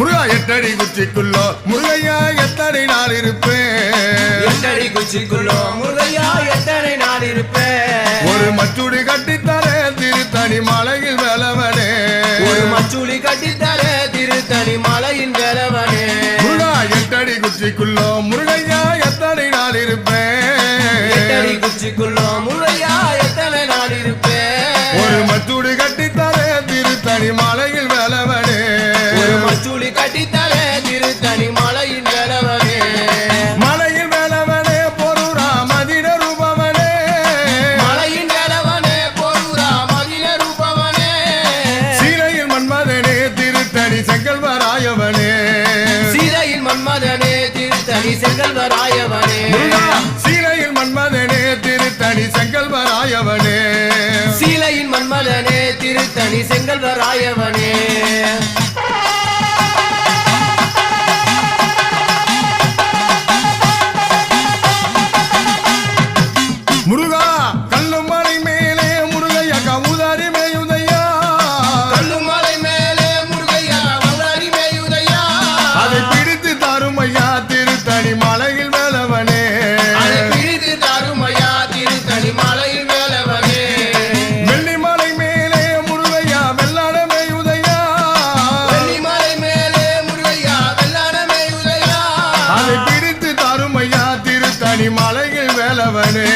முருகா எட்டடி குச்சிக்குள்ளோ முருகையா எத்தனை நாள் இருப்பேன். எட்டடி குச்சிக்குள்ளோ முருகையா எத்தனை நாள் இருப்பேன். ஒரு மச்சுடி கட்டித்தர திருத்தணி மலையில் வேலவனே. ஒரு மச்சுளி கட்டித்தர திருத்தணி மலையின் வேலவனே. முருகா எட்டடி குச்சிக்குள்ளோ முருகையா எத்தனை நாள் இருப்பேன். எட்டடி குச்சிக்குள்ளோ மன்மதனே திருத்தணி செங்கல்வராயவனே. சீரையில் மன்மதனே திருத்தணி செங்கல்வராயவனே. சீலையின் மன்மதனே திருத்தணி செங்கல்வராயவனே. மணிமலையில் வேலவனே.